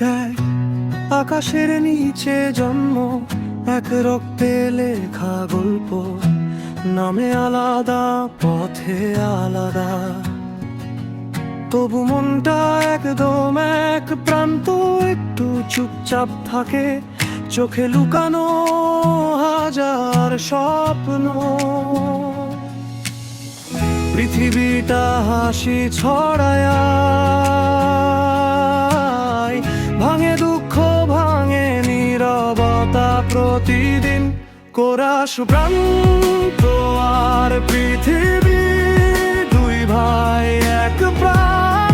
এক আকাশের নিচে জন্ম, এক রক্তে লেখা গল্প। নামে আলাদা, পথে আলাদা। তবু মনটা একদম এক প্রান্ত, একটু চুপচাপ থাকে। চোখে লুকানো হাজার স্বপ্ন। পৃথিবীটা হাসি ছড়ায় প্রতিদিন কোরাস প্রান্ত আর পৃথিবী দুই ভাই এক প্রাণ।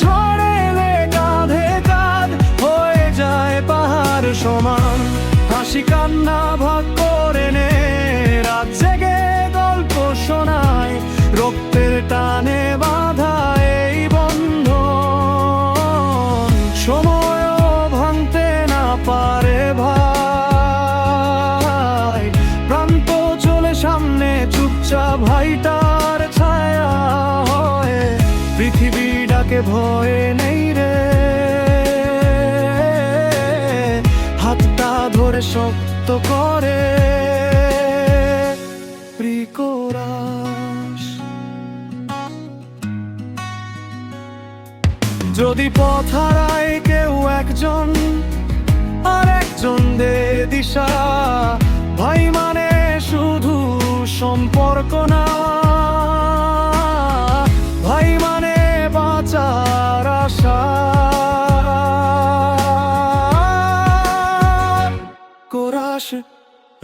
ঝড়ে এলে কাঁধে কাঁধ হয়ে যায় পাহাড় সমান। হাসি কান্না ভাগ করে নে, রাত জেগে গল্প শোনায়। রক্তের ডাকে ভয়ে নেই রে। হাতটা ধরে শক্ত করে।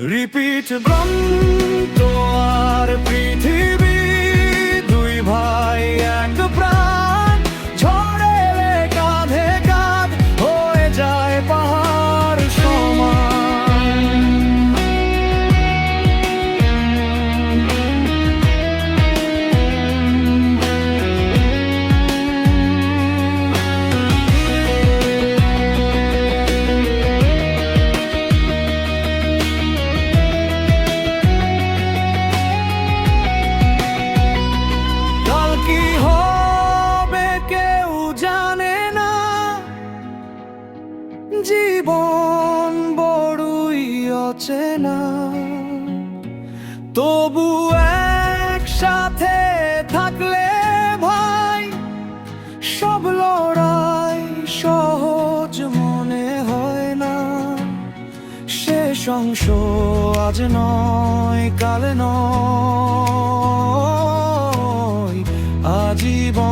রিপিট ব্রন্ত আর পৃথিবী অচেনা। তবু একসাথে থাকলে ভাই, সব লড়াই সহজ মনে হয় না। সে অংশ আজ নয়, কাল নয়, আজীবন